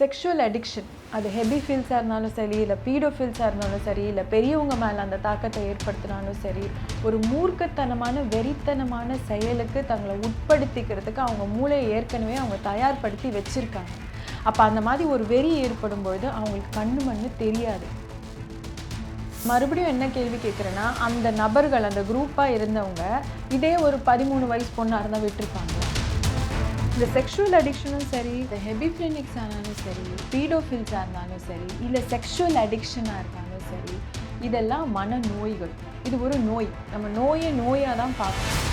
Sexual addiction அது heavy ஃபீல்ஸாக இருந்தாலும் சரி இல்லை பீடோஃபீல்ஸாக இருந்தாலும் சரி இல்லை பெரியவங்க மேலே அந்த தாக்கத்தை ஏற்படுத்தினாலும் சரி ஒரு மூர்க்கத்தனமான வெறித்தனமான செயலுக்கு தங்களை உட்படுத்திக்கிறதுக்கு அவங்க மூளையை ஏற்கனவே அவங்க தயார்படுத்தி வச்சுருக்காங்க. அப்போ அந்த மாதிரி ஒரு வெறி ஏற்படும் பொழுது அவங்களுக்கு கண்ணு மண்ணு தெரியாது. மறுபடியும் என்ன கேள்வி கேட்குறேன்னா அந்த நபர்கள் அந்த குரூப்பாக இருந்தவங்க இதே ஒரு பதிமூணு வயசு பொண்ணாக இருந்தால் விட்டுருப்பாங்க. இந்த செக்ஷுவல் அடிக்ஷனும் சரி இந்த ஹெபிஃப்ளினிக்ஸ் ஆனாலும் சரி பீடோஃபில்ஸாக இருந்தாலும் சரி இல்லை செக்ஷுவல் அடிக்ஷனாக இருந்தாலும் சரி இதெல்லாம் மன நோய்கள் இது ஒரு நோய். நம்ம நோயை நோயாக தான் பார்க்கணும்.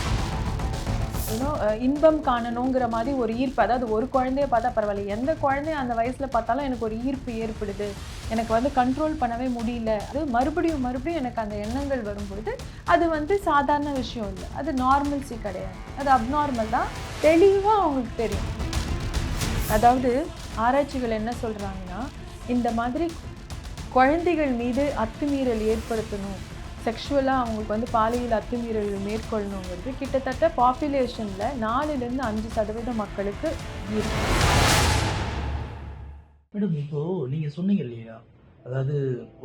இன்பம் காணணுங்கிற மாதிரி ஒரு ஈர்ப்பு அதாவது ஒரு குழந்தைய பார்த்தா பரவாயில்ல. எந்த குழந்தைய அந்த வயசில் பார்த்தாலும் எனக்கு ஒரு ஈர்ப்பு ஏற்படுது. எனக்கு வந்து கண்ட்ரோல் பண்ணவே முடியல. அது மறுபடியும் மறுபடியும் எனக்கு அந்த எண்ணங்கள் வரும்பொழுது அது வந்து சாதாரண விஷயம் இல்லை. அது நார்மல்ஸி கிடையாது. அது அப்நார்மல் தான். தெளிவாக அவங்களுக்கு தெரியும். அதாவது ஆராய்ச்சிகள் என்ன சொல்கிறாங்கன்னா இந்த மாதிரி குழந்தைகள் மீது அத்துமீறல் ஏற்படுத்தணும். செக்ஷுவலாக அவங்களுக்கு வந்து பாலியல் அத்துமீறல் மேற்கொள்ளணுங்கிறது கிட்டத்தட்ட பாப்புலேஷனில் நாலுலேருந்து அஞ்சு சதவீத மக்களுக்கு இருக்கு. மேடம் இப்போ நீங்க சொன்னீங்க இல்லையா? அதாவது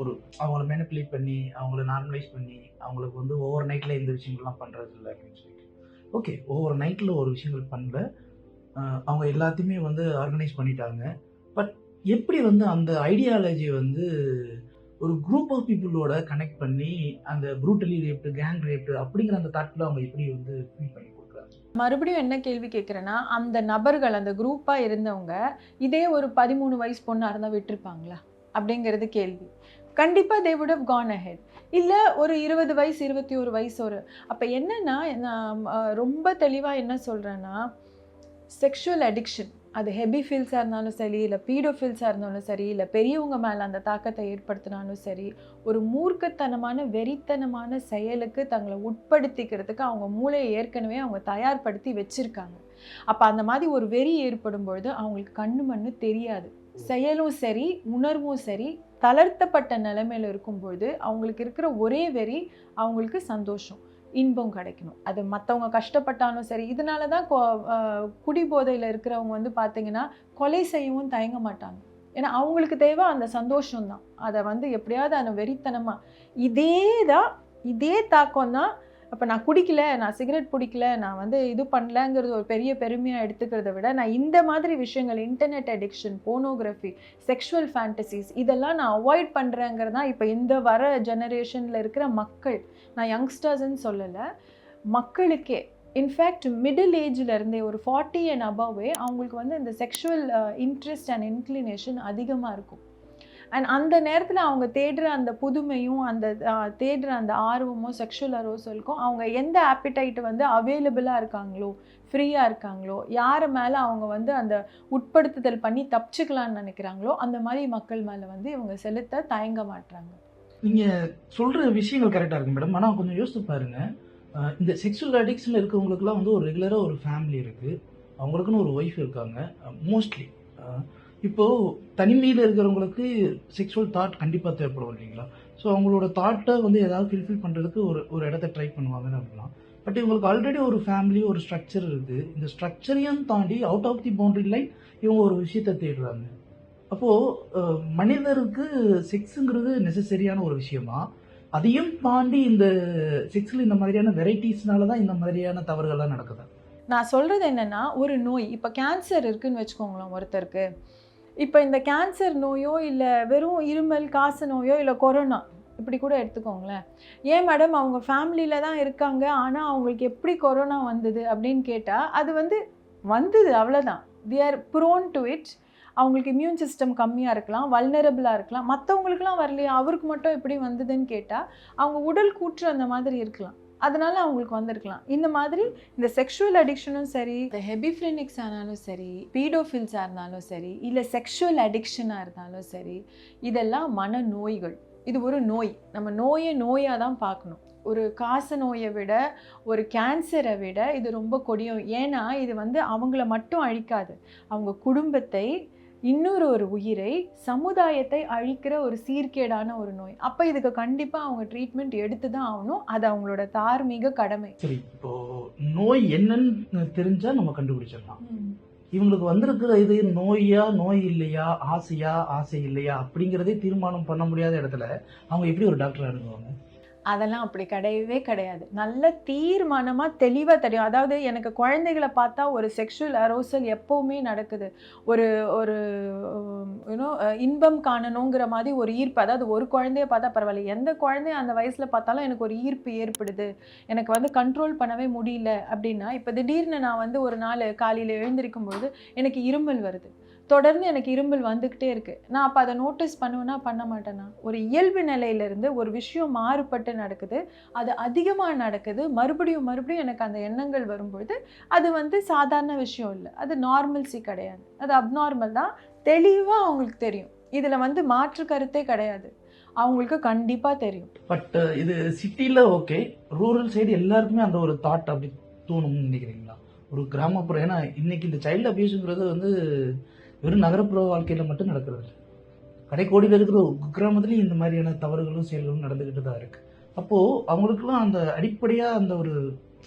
ஒரு அவங்கள மேனிப்புலேட் பண்ணி அவங்கள நார்மலைஸ் பண்ணி அவங்களுக்கு வந்து ஓவர் நைட்ல இந்த விஷயங்கள்லாம் பண்றது இல்லை அப்படின்னு சொல்லிட்டு. ஓகே ஓவர் நைட்ல ஒரு விஷயங்கள் பண்ணல. அவங்க எல்லாத்தையுமே வந்து ஆர்கனைஸ் பண்ணிட்டாங்க. பட் எப்படி வந்து அந்த ஐடியாலஜி வந்து ஒரு குரூப் ஆஃப் பீப்புளோட கனெக்ட் பண்ணி அந்த ப்ரூட்டலி ரேப்டு கேங் ரேப்டு அப்படிங்கிற அந்த தாட்டில் அவங்க எப்படி வந்து ஃபீல் பண்ணி கொடுக்குறாங்க? மறுபடியும் என்ன கேள்வி கேட்குறேன்னா அந்த நபர்கள் அந்த குரூப்பாக இருந்தவங்க இதே ஒரு பதிமூணு வயசு பொண்ணாக இருந்தால் விட்டுருப்பாங்களா? அப்படிங்கிறது கேள்வி. கண்டிப்பாக they would have gone ahead இல்லை ஒரு இருபது வயசு இருபத்தி ஒரு வயசு ஒரு அப்போ என்னென்னா நான் ரொம்ப தெளிவாக என்ன சொல்கிறேன்னா செக்ஷுவல் அடிக்ஷன் அது ஹெவி ஃபீல்ஸாக இருந்தாலும் சரி இல்லை பீடோஃபீல்ஸாக இருந்தாலும் சரி இல்லை பெரியவங்க மேலே அந்த தாக்கத்தை ஏற்படுத்தினாலும் சரி ஒரு மூர்க்கத்தனமான வெறித்தனமான செயலுக்கு தங்களை உட்படுத்திக்கிறதுக்கு அவங்க மூளையை ஏற்கனவே அவங்க தயார்படுத்தி வச்சுருக்காங்க. அப்போ அந்த மாதிரி ஒரு வெறி ஏற்படும் பொழுது அவங்களுக்கு கண்ணு மண்ணு தெரியாது. செயலும் சரி உணர்வும் சரி தளர்த்தப்பட்ட நிலைமையில் இருக்கும்பொழுது அவங்களுக்கு இருக்கிற ஒரே வெறி அவங்களுக்கு சந்தோஷம். இன்பம் கிடைக்கணும். அது மற்றவங்க கஷ்டப்பட்டாலும் சரி இதனால தான் குடிபோதையில் இருக்கிறவங்க வந்து பார்த்தீங்கன்னா கொலை செய்யவும் தயங்க மாட்டாங்க. ஏன்னா அவங்களுக்கு தேவை அந்த சந்தோஷம்தான். அதை வந்து எப்படியாவது அந்த வெறித்தனமாக இதே தான் இதே தாக்கம் தான் அப்போ நான் குடிக்கல நான் சிகரெட் பிடிக்கல நான் வந்து இது பண்ணலங்கிறது ஒரு பெரிய பெருமையாக எடுத்துக்கிறத விட நான் இந்த மாதிரி விஷயங்கள் internet addiction pornography sexual fantasies இதெல்லாம் நான் அவாய்ட் பண்ணுறேங்கிறது தான் இப்போ இந்த வர ஜெனரேஷனில் இருக்கிற மக்கள். நான் யங்ஸ்டர்ஸ்ன்னு சொல்லலை. மக்களுக்கே இன்ஃபேக்ட் மிடில் ஏஜில் இருந்தே ஒரு ஃபார்ட்டி அண்ட் அபவே அவங்களுக்கு வந்து இந்த செக்ஷுவல் இன்ட்ரெஸ்ட் அண்ட் இன்க்ளினேஷன் அதிகமாக இருக்கும். அண்ட் அந்த நேரத்தில் அவங்க தேடுற அந்த புதுமையும் அந்த தேடுற அந்த ஆர்வமோ செக்ஷுவல் அரோசலுக்கும் அவங்க எந்த ஆப்பிடைட் வந்து அவைலபிளாக இருக்காங்களோ ஃப்ரீயாக இருக்காங்களோ யார் மேலே அவங்க வந்து அந்த உட்படுத்துதல் பண்ணி தப்பிச்சுக்கலான்னு நினைக்கிறாங்களோ அந்த மாதிரி மக்கள் மேலே வந்து இவங்க செலுத்த தயங்க மாட்றாங்க. நீங்கள் சொல்கிற விஷயங்கள் கரெக்டாக இருக்கு மேடம் ஆனால் கொஞ்சம் யோசித்து பாருங்கள் இந்த செக்ஷுவல் அடிக்ஷன்ல இருக்கவங்களுக்குலாம் வந்து ஒரு ரெகுலராக ஒரு ஃபேமிலி இருக்குது அவங்களுக்குன்னு ஒரு ஒய்ஃப் இருக்காங்க மோஸ்ட்லி இப்போ தனிமையில் இருக்கிறவங்களுக்கு செக்ஷுவல் தாட் கண்டிப்பாக தேவைப்படும் இல்லைங்களா? ஸோ அவங்களோட தாட்டை வந்து ஏதாவது ஃபில்ஃபில் பண்ணுறதுக்கு ஒரு ஒரு இடத்த ட்ரை பண்ணுவாங்கன்னு அப்படிலாம் பட் இவங்களுக்கு ஆல்ரெடி ஒரு ஃபேமிலி ஒரு ஸ்ட்ரக்சர் இருக்குது இந்த ஸ்ட்ரக்சரையும் தாண்டி out of the boundary line இவங்க ஒரு விஷயத்தை தேடுறாங்க. அப்போது மனிதருக்கு செக்ஸுங்கிறது நெசசரியான ஒரு விஷயமா? அதையும் தாண்டி இந்த செக்ஸில் இந்த மாதிரியான வெரைட்டிஸ்னால தான் இந்த மாதிரியான தவறுகள்லாம் நடக்குது? நான் சொல்கிறது என்னென்னா ஒரு நோய் இப்போ கேன்சர் இருக்குதுன்னு வச்சுக்கோங்களேன் ஒருத்தருக்கு. இப்போ இந்த கேன்சர் நோயோ இல்லை வெறும் இருமல் காசு நோயோ இல்லை கொரோனா இப்படி கூட எடுத்துக்கோங்களேன். ஏன் மேடம் அவங்க ஃபேமிலியில் தான் இருக்காங்க ஆனால் அவங்களுக்கு எப்படி கொரோனா வந்தது அப்படின்னு கேட்டால் அது வந்து வந்தது அவ்வளோதான் they are prone to it அவங்களுக்கு இம்யூன் சிஸ்டம் கம்மியாக இருக்கலாம் வல்னரபிளாக இருக்கலாம். மற்றவங்களுக்குலாம் வரலையா அவருக்கு மட்டும் எப்படி வந்ததுன்னு கேட்டால் அவங்க உடல் கூற்று அந்த மாதிரி இருக்கலாம். அதனால அவங்களுக்கு வந்திருக்கலாம். இந்த மாதிரி இந்த செக்ஷுவல் அடிக்ஷனும் சரி இந்த ஹெபிஃப்ளினிக்ஸ் ஆனாலும் சரி பீடோஃபில்ஸாக இருந்தாலும் சரி இல்லை செக்ஷுவல் அடிக்ஷனாக இருந்தாலும் சரி இதெல்லாம் மன நோய்கள் இது ஒரு நோய். நம்ம நோயை நோயாக தான் பார்க்கணும். ஒரு காச நோயை விட ஒரு கேன்சரை விட இது ரொம்ப கொடியும். ஏன்னா இது வந்து அவங்கள மட்டும் அழிக்காது. அவங்க குடும்பத்தை இன்னொரு ஒரு உயிரை சமுதாயத்தை அழிக்கிற ஒரு சீர்கேடான ஒரு நோய். அப்போ இதுக்கு கண்டிப்பாக அவங்க ட்ரீட்மெண்ட் எடுத்து தான் ஆகணும். அது அவங்களோட தார்மீக கடமை. சரி இப்போ நோய் என்னன்னு தெரிஞ்சா நம்ம கண்டுபிடிச்சிடலாம். இவங்களுக்கு வந்திருக்கிற இது நோயா நோய் இல்லையா ஆசையா ஆசை இல்லையா அப்படிங்கிறதே தீர்மானம் பண்ண முடியாத இடத்துல அவங்க எப்படி ஒரு டாக்டர் அணுகுவாங்க அதெல்லாம் அப்படி கிடையவே கிடையாது. நல்ல தீர்மானமாக தெளிவாக தெரியும். அதாவது எனக்கு குழந்தைகளை பார்த்தா ஒரு செக்ஷுவல் அரோசல் எப்போவுமே நடக்குது. ஒரு ஒரு யூனோ இன்பம் காணணுங்கிற மாதிரி ஒரு ஈர்ப்பு. அதாவது ஒரு குழந்தைய பார்த்தா பரவாயில்ல. எந்த குழந்தைய அந்த வயசில் பார்த்தாலும் எனக்கு ஒரு ஈர்ப்பு ஏற்படுது. எனக்கு வந்து கண்ட்ரோல் பண்ணவே முடியல அப்படின்னா இப்போ திடீர்னு நான் வந்து ஒரு நாள் காலையில் எழுந்திருக்கும் போது எனக்கு இருமல் வருது. தொடர்ந்து எனக்கு இரும்பல் வந்துக்கிட்டே இருக்குது நான் அப்போ அதை நோட்டீஸ் பண்ணுவேன்னா பண்ண மாட்டேன்னா ஒரு இயல்பு நிலையிலிருந்து ஒரு விஷயம் மாறுபட்டு நடக்குது. அது அதிகமாக நடக்குது. மறுபடியும் மறுபடியும் எனக்கு அந்த எண்ணங்கள் வரும்பொழுது அது வந்து சாதாரண விஷயம் இல்லை. அது நார்மல்சி கிடையாது. அது அப்நார்மல் தான். தெளிவாக அவங்களுக்கு தெரியும். இதில் வந்து மாற்று கருத்தே கிடையாது. அவங்களுக்கு கண்டிப்பாக தெரியும். பட் uh, இது சிட்டியில் ஓகே ரூரல் சைடு எல்லாருக்குமே அந்த ஒரு தாட் அப்படி தோணும்னு நினைக்கிறீங்களா? ஒரு கிராமப்புறம் ஏன்னா இன்னைக்கு இந்த சைல்டு அபியூஸுங்கிறது வந்து வெறும் நகரப்புற வாழ்க்கையில் மட்டும் நடக்கிறது கடைக்கோடியில் இருக்கிற கிராமத்துலேயும் இந்த மாதிரியான தவறுகளும் செயல்களும் நடந்துக்கிட்டு தான் இருக்கு. அப்போது அவங்களுக்குலாம் அந்த அடிப்படையாக அந்த ஒரு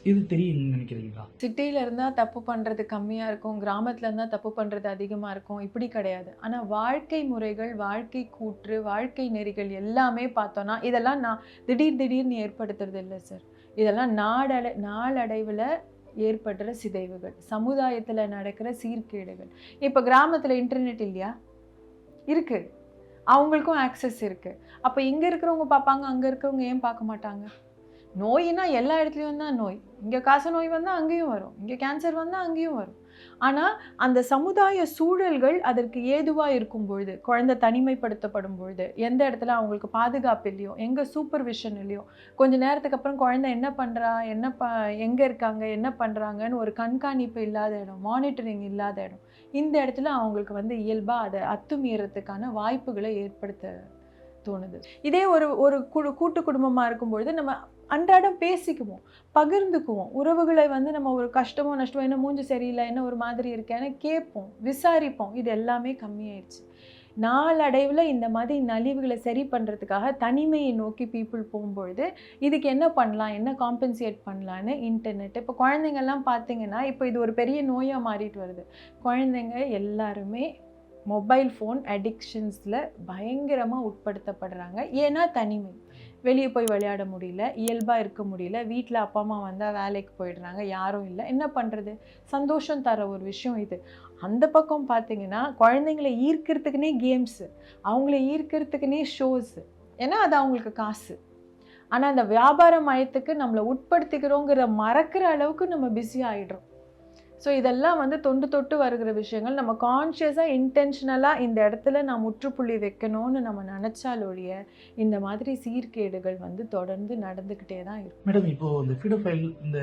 இது தெரியும்னு நினைக்கிறீங்களா? சிட்டியில இருந்தால் தப்பு பண்ணுறது கம்மியாக இருக்கும். கிராமத்தில் இருந்தால் தப்பு பண்ணுறது அதிகமாக இருக்கும். இப்படி கிடையாது. ஆனால் வாழ்க்கை முறைகள் வாழ்க்கை கூற்று வாழ்க்கை நெறிகள் எல்லாமே பார்த்தோன்னா இதெல்லாம் நான் திடீர் திடீர்னு ஏற்படுத்துறது இல்லை சார். இதெல்லாம் நாடடை நாளடைவில் ஏற்படுற சிதைவுகள் சமுதாயத்தில் நடக்கிற சீர்கேடுகள். இப்போ கிராமத்தில் இன்டர்நெட் இல்லையா? இருக்குது அவங்களுக்கும் ஆக்சஸ் இருக்குது அப்போ இங்கே இருக்கிறவங்க பார்ப்பாங்க அங்கே இருக்கிறவங்க ஏன் பார்க்க மாட்டாங்க? நோயினா எல்லா இடத்துலையும் தான் நோய். இங்கே காச நோய் வந்தால் அங்கேயும் வரும். இங்கே கேன்சர் வந்தால் அங்கேயும் வரும். ஆனால் அந்த சமுதாய சூழல்கள் அதற்கு ஏதுவாக இருக்கும் பொழுது குழந்தை தனிமைப்படுத்தப்படும் பொழுது எந்த இடத்துல அவங்களுக்கு பாதுகாப்பு இல்லையோ எங்கே சூப்பர்விஷன் இல்லையோ கொஞ்சம் நேரத்துக்கு அப்புறம் குழந்தை என்ன பண்ணுறா என்ன ப எங்கே இருக்காங்க என்ன பண்ணுறாங்கன்னு ஒரு கண்காணிப்பு இல்லாத இடம் மானிட்டரிங் இல்லாத இடம் இந்த இடத்துல அவங்களுக்கு வந்து இயல்பாக அதை அத்துமீறத்துக்கான வாய்ப்புகளை ஏற்படுத்த தோணுது. இதே ஒரு ஒரு குழு கூட்டு குடும்பமாக இருக்கும்பொழுது நம்ம அன்றாடம் பேசிக்குவோம் பகிர்ந்துக்குவோம். உறவுகளை வந்து நம்ம ஒரு கஷ்டமோ நஷ்டமோ என்ன மூஞ்சி சரியில்லை என்ன ஒரு மாதிரி இருக்கேன்னு கேட்போம் விசாரிப்போம். இது எல்லாமே கம்மியாயிடுச்சு. நாளடைவில் இந்த மாதிரி நலிவுகளை சரி பண்ணுறதுக்காக தனிமையை நோக்கி பீப்புள் போகும்பொழுது இதுக்கு என்ன பண்ணலாம் என்ன காம்பன்சேட் பண்ணலான்னு இன்டர்நெட் இப்போ குழந்தைங்கள்லாம் பார்த்தீங்கன்னா இப்போ இது ஒரு பெரிய நோயாக மாறிட்டு வருது. குழந்தைங்க எல்லாருமே மொபைல் ஃபோன் அடிக்ஷன்ஸில் பயங்கரமாக உட்படுத்தப்படுறாங்க. ஏன்னா தனிமை. வெளியே போய் விளையாட முடியல இயல்பாக இருக்க முடியல வீட்டில் அப்பா அம்மா வந்தால் வேலைக்கு போயிடுறாங்க யாரும் இல்லை. என்ன பண்ணுறது சந்தோஷம் தர ஒரு விஷயம் இது. அந்த பக்கம் பார்த்தீங்கன்னா குழந்தைங்களை ஈர்க்கிறதுக்குனே கேம்ஸு அவங்கள ஈர்க்கிறதுக்குனே ஷோஸு ஏன்னா அது அவங்களுக்கு காசு. ஆனால் அந்த வியாபார மயத்துக்கு நம்மளை உட்படுத்திக்கிறோங்கிற மறக்கிற அளவுக்கு நம்ம பிஸி ஆகிடுறோம் ஸோ இதெல்லாம் வந்து தொண்டு தொட்டு வருகிற விஷயங்கள். நம்ம கான்ஷியஸாக இன்டென்ஷனலாக இந்த இடத்துல நான் முற்றுப்புள்ளி வைக்கணும்னு நம்ம நினச்சால் ஒழிய இந்த மாதிரி சீர்கேடுகள் வந்து தொடர்ந்து நடந்துக்கிட்டே தான் இருக்கும். மேடம் இப்போ இந்த ஃபிடோஃபைல் இந்த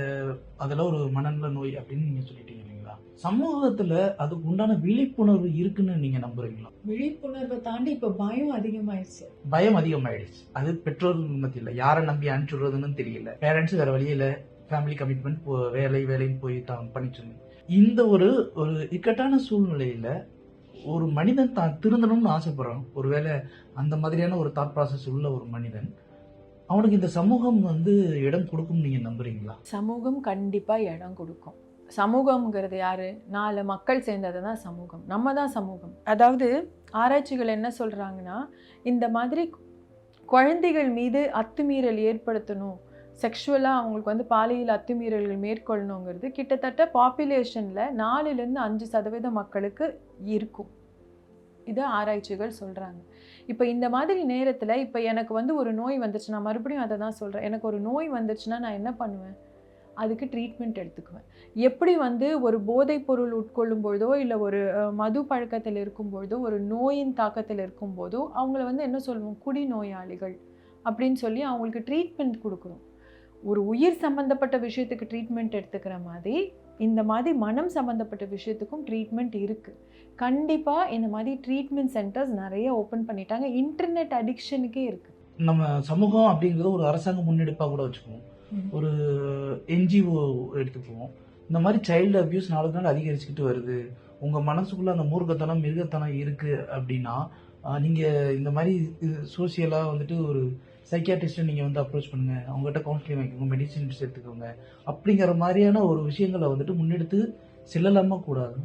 அதெல்லாம் ஒரு மனநல நோய் அப்படின்னு நீங்க சொல்லிட்டீங்க இல்லைங்களா? சமூகத்துல அதுக்கு உண்டான விழிப்புணர்வு இருக்குன்னு நீங்க நம்புறீங்களா? விழிப்புணர்வை தாண்டி இப்போ பயம் அதிகமாயிடுச்சு பயம் அதிகமாயிடுச்சு. அது பெற்றோர் மத்தியில் யாரை நம்பி அனுப்பிச்சுடுறதுன்னு தெரியல. பேரண்ட்ஸ் வேற வழியில ஃபேமிலி கமிட்மெண்ட் வேலை வேலைன்னு போய் தான் பண்ணிட்டு இருந்தேன் இந்த ஒரு ஒரு இக்கட்டான சூழ்நிலையில ஒரு மனிதன் தான் திருந்தணும்னு ஆசைப்படுறான். ஒருவேளை அந்த மாதிரியான ஒரு தாட் ப்ராசஸ் உள்ள ஒரு மனிதன் அவனுக்கு இந்த சமூகம் வந்து இடம் கொடுக்கும் நீங்க நம்புறீங்களா? சமூகம் கண்டிப்பாக இடம் கொடுக்கும். சமூகம்ங்கிறது யாரு? நாலு மக்கள் சேர்ந்தது தான் சமூகம். நம்ம தான் சமூகம். அதாவது ஆராய்ச்சிகள் என்ன சொல்கிறாங்கன்னா இந்த மாதிரி குழந்தைகள் மீது அத்துமீறல் ஏற்படுத்தணும். செக்ஷுவலாக அவங்களுக்கு வந்து பாலியல் அத்துமீறல்கள் மேற்கொள்ளணுங்கிறது கிட்டத்தட்ட பாப்புலேஷனில் நாலுலேருந்து அஞ்சு சதவீத மக்களுக்கு இருக்கும். இது ஆராய்ச்சிகள் சொல்கிறாங்க இப்போ இந்த மாதிரி நேரத்தில் இப்போ எனக்கு வந்து ஒரு நோய் வந்துச்சு நான் மறுபடியும் அதை தான் சொல்கிறேன் எனக்கு ஒரு நோய் வந்துச்சுன்னா நான் என்ன பண்ணுவேன்? அதுக்கு ட்ரீட்மெண்ட் எடுத்துக்குவேன். எப்படி வந்து ஒரு போதைப் பொருள் உட்கொள்ளும் பொழுதோ இல்லை ஒரு மது பழக்கத்தில் இருக்கும் பொழுதோ ஒரு நோயின் தாக்கத்தில் இருக்கும் போதோ அவங்கள வந்து என்ன சொல்லுவோம்? குடி நோயாளிகள் அப்படின்னு சொல்லி அவங்களுக்கு ட்ரீட்மெண்ட் கொடுக்குறோம் ஒரு உயிர் சம்பந்தப்பட்ட விஷயத்துக்கு ட்ரீட்மெண்ட் எடுத்துக்கிற மாதிரி இந்த மாதிரி மனம் சம்பந்தப்பட்ட விஷயத்துக்கும் ட்ரீட்மெண்ட் இருக்குது கண்டிப்பாக இந்த மாதிரி ட்ரீட்மெண்ட் சென்டர்ஸ் நிறைய ஓப்பன் பண்ணிட்டாங்க. இன்டர்நெட் அடிக்ஷனுக்கே இருக்குது நம்ம சமூகம் அப்படிங்கிறது ஒரு அரசாங்க முன்னெடுப்பாக கூட வச்சுக்குவோம். ஒரு என்ஜிஓ எடுத்துக்குவோம். இந்த மாதிரி சைல்டு அபியூஸ் நாளுக்கு நாள் அதிகரிச்சுக்கிட்டு வருது. உங்கள் மனசுக்குள்ள அந்த மூர்க்கத்தனம் மிருகத்தனம் இருக்குது அப்படின்னா ஆஹ், நீங்க இந்த மாதிரி சோசியலாக வந்துட்டு ஒரு சைக்கியாட்ரிஸ்ட்டை நீங்கள் வந்து அப்ரோச் பண்ணுங்க. அவங்ககிட்ட கவுன்சிலிங் வாங்கிக்கோங்க மெடிசின் எடுத்துக்கோங்க. அப்படிங்கிற மாதிரியான ஒரு விஷயங்களை வந்துட்டு முன்னெடுத்து செல்லலாமா கூடாது?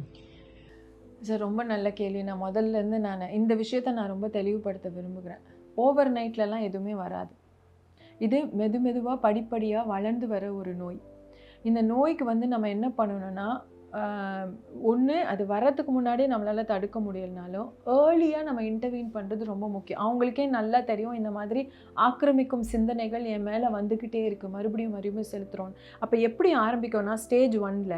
சார் ரொம்ப நல்ல கேள்வி. நான் முதல்ல இருந்து நான் இந்த விஷயத்த நான் ரொம்ப தெளிவுபடுத்த விரும்புகிறேன். ஓவர் நைட்லலாம் எதுவுமே வராது. இது மெது மெதுவாக படிப்படியாக வளர்ந்து வர ஒரு நோய். இந்த நோய்க்கு வந்து நம்ம என்ன பண்ணணும்னா ஒன்று அது வர்றதுக்கு முன்னாடியே நம்மளால் தடுக்க முடியலனாலும் ஏர்லியாக நம்ம இன்டர்வீன் பண்ணுறது ரொம்ப முக்கியம். அவங்களுக்கே நல்லா தெரியும் இந்த மாதிரி ஆக்கிரமிக்கும் சிந்தனைகள் என் மேலே வந்துக்கிட்டே இருக்குது மறுபடியும் மறுபடியும் செலுத்துகிறோம் அப்போ எப்படி ஆரம்பிக்கணும்னா ஸ்டேஜ் ஒன்ல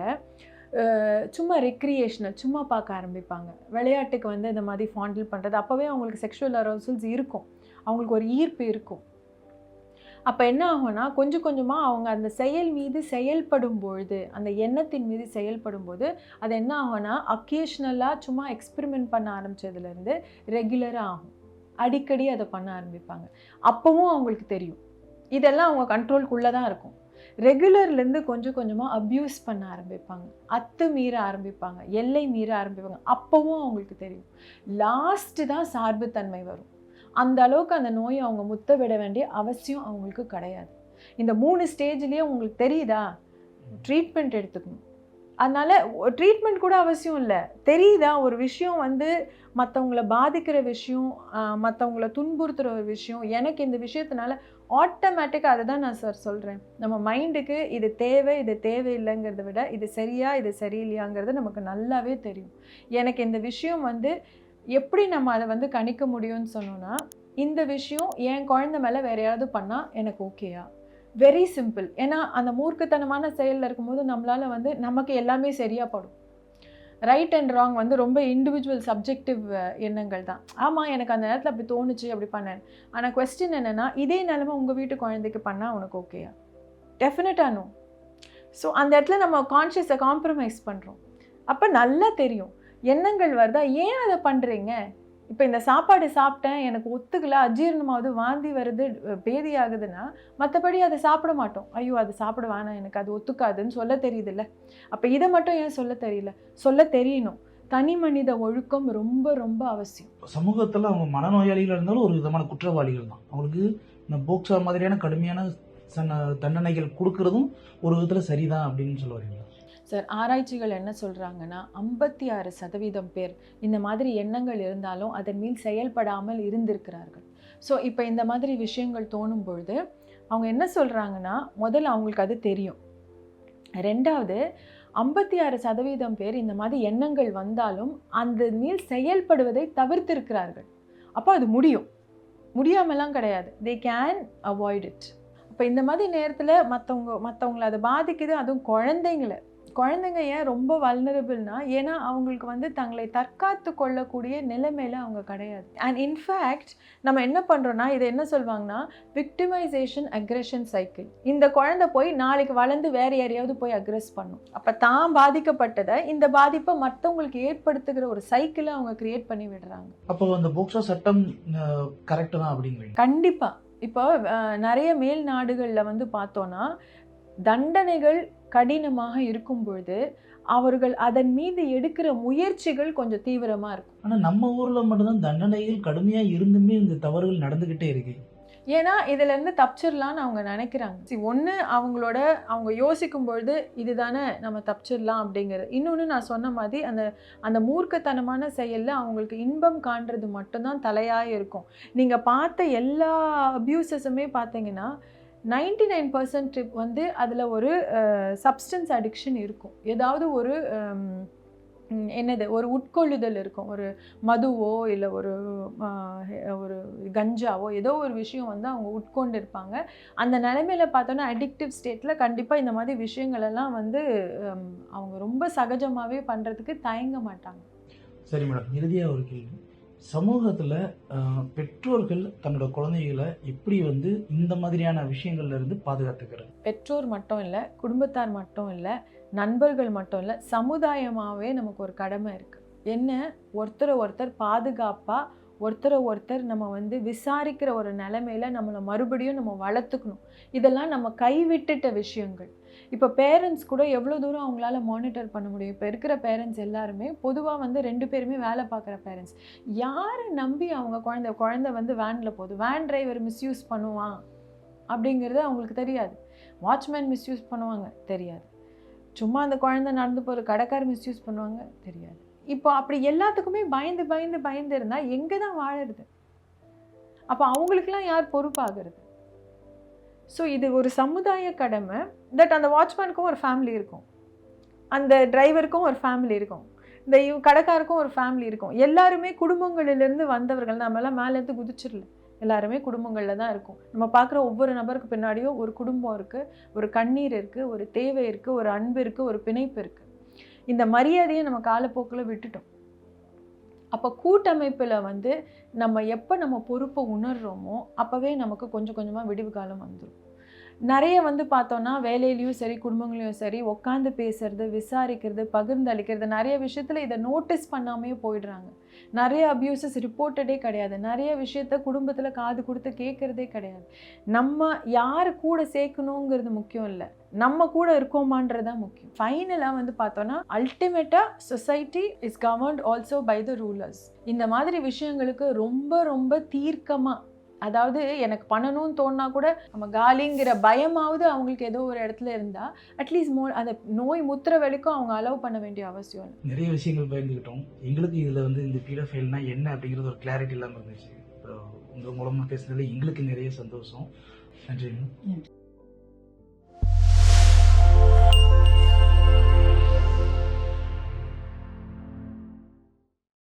சும்மா ரெக்ரியேஷனல் சும்மா பார்க்க ஆரம்பிப்பாங்க. விளையாட்டுக்கு வந்து இந்த மாதிரி ஃபாண்டில் பண்ணுறது அப்போவே அவங்களுக்கு செக்ஷுவல் அரோசல்ஸ் இருக்கும். அவங்களுக்கு ஒரு ஈர்ப்பு இருக்கும். அப்போ என்ன ஆகும்னா கொஞ்சம் கொஞ்சமாக அவங்க அந்த செயல் மீது செயல்படும் பொழுது அந்த எண்ணத்தின் மீது செயல்படும் போது அது என்ன ஆகும்னா அக்கேஷ்னலாக சும்மா எக்ஸ்பெரிமெண்ட் பண்ண ஆரம்பிச்சதுலேருந்து ரெகுலராக ஆகும். அடிக்கடி அதை பண்ண ஆரம்பிப்பாங்க. அப்போவும் அவங்களுக்கு தெரியும். இதெல்லாம் அவங்க கண்ட்ரோல்குள்ளே தான் இருக்கும். ரெகுலர்லேருந்து கொஞ்சம் கொஞ்சமாக அப்யூஸ் பண்ண ஆரம்பிப்பாங்க. அத்து மீற ஆரம்பிப்பாங்க. எல்லை மீற ஆரம்பிப்பாங்க. அப்போவும் அவங்களுக்கு தெரியும். லாஸ்ட்டு தான் சார்புத்தன்மை வரும். அந்த அளவுக்கு அந்த நோயை அவங்க முத்த விட வேண்டிய அவசியம் அவங்களுக்கு கிடையாது. இந்த மூணு ஸ்டேஜ்லேயே உங்களுக்கு தெரியுதா? ட்ரீட்மெண்ட் எடுத்துக்கணும். அதனால் ட்ரீட்மெண்ட் கூட அவசியம் இல்லை. தெரியுதா? ஒரு விஷயம் வந்து மற்றவங்கள பாதிக்கிற விஷயம் மற்றவங்கள துன்புறுத்துகிற ஒரு விஷயம். எனக்கு இந்த விஷயத்தினால ஆட்டோமேட்டிக்காக அதை தான் நான் சார் சொல்கிறேன் நம்ம மைண்டுக்கு இது தேவை இது தேவையில்லைங்கிறத விட இது சரியா இது சரியில்லையாங்கிறது நமக்கு நல்லாவே தெரியும். எனக்கு இந்த விஷயம் வந்து எப்படி நம்ம அதை வந்து கணிக்க முடியும்னு சொன்னோன்னா இந்த விஷயம் என் குழந்தை மேலே வேற யாராவது பண்ணால் எனக்கு ஓகேயா வெரி சிம்பிள் ஏன்னா அந்த மூர்க்கத்தனமான செயலில் இருக்கும்போது நம்மளால் வந்து நமக்கு எல்லாமே சரியாக படும். ரைட் அண்ட் ராங் வந்து ரொம்ப இண்டிவிஜுவல் சப்ஜெக்டிவ் எண்ணங்கள் தான். ஆமாம் எனக்கு அந்த நேரத்தில் அப்படி தோணுச்சு அப்படி பண்ணேன். ஆனால் கொஸ்டின் என்னென்னா இதே நிலமை உங்கள் வீட்டு குழந்தைக்கு பண்ணால் உனக்கு ஓகேயா டெஃபினட்டாக நோ ஸோ அந்த இடத்துல நம்ம கான்ஷியஸை காம்ப்ரமைஸ் பண்ணுறோம் அப்போ நல்லா தெரியும். எண்ணங்கள் வருதா? ஏன் அதை பண்ணுறீங்க இப்போ இந்த சாப்பாடு சாப்பிட்டேன் எனக்கு ஒத்துக்கல அஜீரணமாவது வாந்தி வருது பேதி ஆகுதுன்னா மற்றபடி அதை சாப்பிட மாட்டோம். ஐயோ அது சாப்பிட வேணாம் எனக்கு அது ஒத்துக்காதுன்னு சொல்ல தெரியுதுல்ல? அப்போ இதை மட்டும் ஏன் சொல்ல தெரியல? சொல்ல தெரியணும். தனி மனித ஒழுக்கம் ரொம்ப ரொம்ப அவசியம். சமூகத்தில் அவங்க மனநோயாளிகள் இருந்தாலும் ஒரு விதமான குற்றவாளிகள் தான். அவங்களுக்கு இந்த போக்சா மாதிரியான கடுமையான சன்ன தண்டனைகள் கொடுக்கறதும் ஒரு விதத்தில் சரிதான் அப்படின்னு சொல்ல வரீங்களா? சார் ஆராய்ச்சிகள் என்ன சொல்கிறாங்கன்னா ஐம்பத்தி ஆறு சதவீதம் பேர் இந்த மாதிரி எண்ணங்கள் இருந்தாலும் அதன் மேல் செயல்படாமல் இருந்திருக்கிறார்கள். ஸோ இப்போ இந்த மாதிரி விஷயங்கள் தோணும் பொழுது அவங்க என்ன சொல்கிறாங்கன்னா முதல்ல அவங்களுக்கு அது தெரியும். ரெண்டாவது ஐம்பத்தி ஆறு சதவீதம் பேர் இந்த மாதிரி எண்ணங்கள் வந்தாலும் அந்த மேல் செயல்படுவதை தவிர்த்திருக்கிறார்கள். அப்போ அது முடியும். முடியாமலாம் கிடையாது. தே கேன் அவாய்ட் இட் அப்போ இந்த மாதிரி நேரத்தில் மற்றவங்க மற்றவங்களை அதை பாதிக்குது அதுவும் குழந்தைங்களை. குழந்தைங்க ஏன் ரொம்ப வல்னரபிள்னா ஏன்னா அவங்களுக்கு வந்து தங்களை தற்காத்து கொள்ளக்கூடிய நிலைமையில அவங்க கிடையாது. அண்ட் இன்ஃபேக்ட் நம்ம என்ன பண்ணுறோன்னா இதை என்ன சொல்லுவாங்கன்னா விக்டிமைசேஷன் அக்ரெஷன் சைக்கிள் இந்த குழந்தை போய் நாளைக்கு வளர்ந்து வேற யாரையாவது போய் அக்ரெஸ் பண்ணும். அப்போ தான் பாதிக்கப்பட்டதை இந்த பாதிப்பை மற்றவங்களுக்கு ஏற்படுத்துகிற ஒரு சைக்கிளை அவங்க கிரியேட் பண்ணி விடுறாங்க. அப்போ அந்த போக்சோ சட்டம் கரெக்டு தான் அப்படிங்கிறீங்க? கண்டிப்பாக இப்போ நிறைய மேல் நாடுகளில் வந்து பார்த்தோன்னா தண்டனைகள் கடினமாக இருக்கும் பொழுது அவர்கள் அதன் மீது எடுக்கிற முயற்சிகள் கொஞ்சம் தீவிரமாக இருக்கும். ஆனால் நம்ம ஊரில் மட்டும்தான் தண்டனைகள் கடுமையாக இருந்துமே இந்த தவறுகள் நடந்துக்கிட்டே இருக்கு. ஏன்னா இதுல இருந்து தப்பிச்சிடலான்னு அவங்க நினைக்கிறாங்க. ஒன்று அவங்களோட அவங்க யோசிக்கும் பொழுது இதுதானே நம்ம தப்பிச்சிடலாம் அப்படிங்கிறது இன்னொன்று நான் சொன்ன மாதிரி அந்த அந்த மூர்க்கத்தனமான செயலில் அவங்களுக்கு இன்பம் காண்றது மட்டும்தான் தலையாக இருக்கும். நீங்கள் பார்த்த எல்லா அப்யூசஸுமே பார்த்தீங்கன்னா நைன்டி நைன் பர்சன்ட் ட்ரிப் வந்து அதில் ஒரு சப்ஸ்டன்ஸ் அடிக்ஷன் இருக்கும். ஏதாவது ஒரு என்னது ஒரு உட்கொள்ளுதல் இருக்கும். ஒரு மதுவோ இல்லை ஒரு ஒரு கஞ்சாவோ ஏதோ ஒரு விஷயம் வந்து அவங்க உட்கொண்டு இருப்பாங்க அந்த நிலைமையில பார்த்தோன்னா அடிக்டிவ் ஸ்டேட்டில் கண்டிப்பாக இந்த மாதிரி விஷயங்களெல்லாம் வந்து அவங்க ரொம்ப சகஜமாகவே பண்ணுறதுக்கு தயங்க மாட்டாங்க. சரி மேடம் இறுதியாக ஒரு கேள்வி. சமூகத்தில் பெற்றோர்கள் தன்னோட குழந்தைகளை எப்படி வந்து இந்த மாதிரியான விஷயங்கள்ல இருந்து பாதுகாத்துக்கிறது? பெற்றோர் மட்டும் இல்லை குடும்பத்தார் மட்டும் இல்லை நண்பர்கள் மட்டும் இல்லை சமுதாயமாகவே நமக்கு ஒரு கடமை இருக்குது என்ன? ஒருத்தரை ஒருத்தர் பாதுகாப்பாக ஒருத்தரை ஒருத்தர் நம்ம வந்து விசாரிக்கிற ஒரு நிலைமையில நம்மளை மறுபடியும் நம்ம வளர்த்துக்கணும். இதெல்லாம் நம்ம கைவிட்டுட்ட விஷயங்கள். இப்போ பேரண்ட்ஸ் கூட எவ்வளோ தூரம் அவங்களால மானிட்டர் பண்ண முடியும்? இப்போ இருக்கிற பேரண்ட்ஸ் எல்லாருமே பொதுவாக வந்து ரெண்டு பேருமே வேலை பார்க்குற பேரண்ட்ஸ் யாரை நம்பி அவங்க குழந்தை குழந்தை வந்து வேனில் போகுது? வேன் டிரைவர் மிஸ்யூஸ் பண்ணுவான் அப்படிங்கிறது அவங்களுக்கு தெரியாது. வாட்ச்மேன் மிஸ்யூஸ் பண்ணுவாங்க? தெரியாது. சும்மா அந்த குழந்தை நடந்து போகிற கடைக்கார் மிஸ்யூஸ் பண்ணுவாங்க? தெரியாது. இப்போ அப்படி எல்லாத்துக்குமே பயந்து பயந்து பயந்து இருந்தால் எங்கே தான் வாழறது? அப்போ அவங்களுக்குலாம் யார் பொறுப்பாகிறது? ஸோ இது ஒரு சமுதாய கடமை. தட் அந்த வாட்ச்மேனுக்கும் ஒரு ஃபேமிலி இருக்கும். அந்த டிரைவருக்கும் ஒரு ஃபேமிலி இருக்கும். இந்த இவ் கடைக்காருக்கும் ஒரு ஃபேமிலி இருக்கும். எல்லாருமே குடும்பங்களிலிருந்து வந்தவர்கள். நம்மளாம் மேலேருந்து குதிச்சிடல. எல்லாருமே குடும்பங்களில் தான் இருக்கும். நம்ம பார்க்குற ஒவ்வொரு நபருக்கு பின்னாடியும் ஒரு குடும்பம் இருக்குது ஒரு கண்ணீர் இருக்குது ஒரு தேவை இருக்குது ஒரு அன்பு இருக்குது ஒரு பிணைப்பு இருக்குது இந்த மரியாதையை நம்ம காலப்போக்கில் விட்டுட்டோம். அப்போ கூட்டமைப்பில் வந்து நம்ம எப்போ நம்ம பொறுப்பை உணர்கிறோமோ அப்போவே நமக்கு கொஞ்சம் கொஞ்சமாக விடிவு காலம் வந்துடும் நிறைய வந்து பார்த்தோன்னா வேலையிலையும் சரி குடும்பங்களையும் சரி உட்காந்து பேசுறது விசாரிக்கிறது பகிர்ந்து அளிக்கிறது நிறைய விஷயத்தில் இதை நோட்டீஸ் பண்ணாமையே போயிடுறாங்க. நிறைய அப்யூசஸ் ரிப்போர்ட்டடே கிடையாது. நிறைய விஷயத்த குடும்பத்தில் காது கொடுத்து கேட்குறதே கிடையாது. நம்ம யார் கூட சேர்க்கணுங்கிறது முக்கியம் இல்லை. நம்ம கூட இருக்கோமான்றது தான் முக்கியம் ஃபைனலாக வந்து பார்த்தோன்னா அல்டிமேட்டாக society is governed also by the rulers இந்த மாதிரி விஷயங்களுக்கு ரொம்ப ரொம்ப தீர்க்கமாக அதாவது எனக்கு பண்ணணும்னு தோணுனா கூட நம்ம காலிங்கிற பயமாவது அவங்களுக்கு ஏதோ ஒரு இடத்துல இருந்தால் அட்லீஸ்ட் மோ அந்த நோய் முத்துற வரைக்கும் அவங்க அலோவ் பண்ண வேண்டிய அவசியம் இல்லை. நிறைய விஷயங்கள் பயந்துக்கிட்டோம் எங்களுக்கு இதில் வந்து இந்த பீடோஃபைல்னா என்ன அப்படிங்கிறது ஒரு கிளாரிட்டி இல்லாமல் இருந்துச்சு. உங்கள் மூலமாக பேசுனதுல எங்களுக்கு நிறைய சந்தோஷம். நன்றி.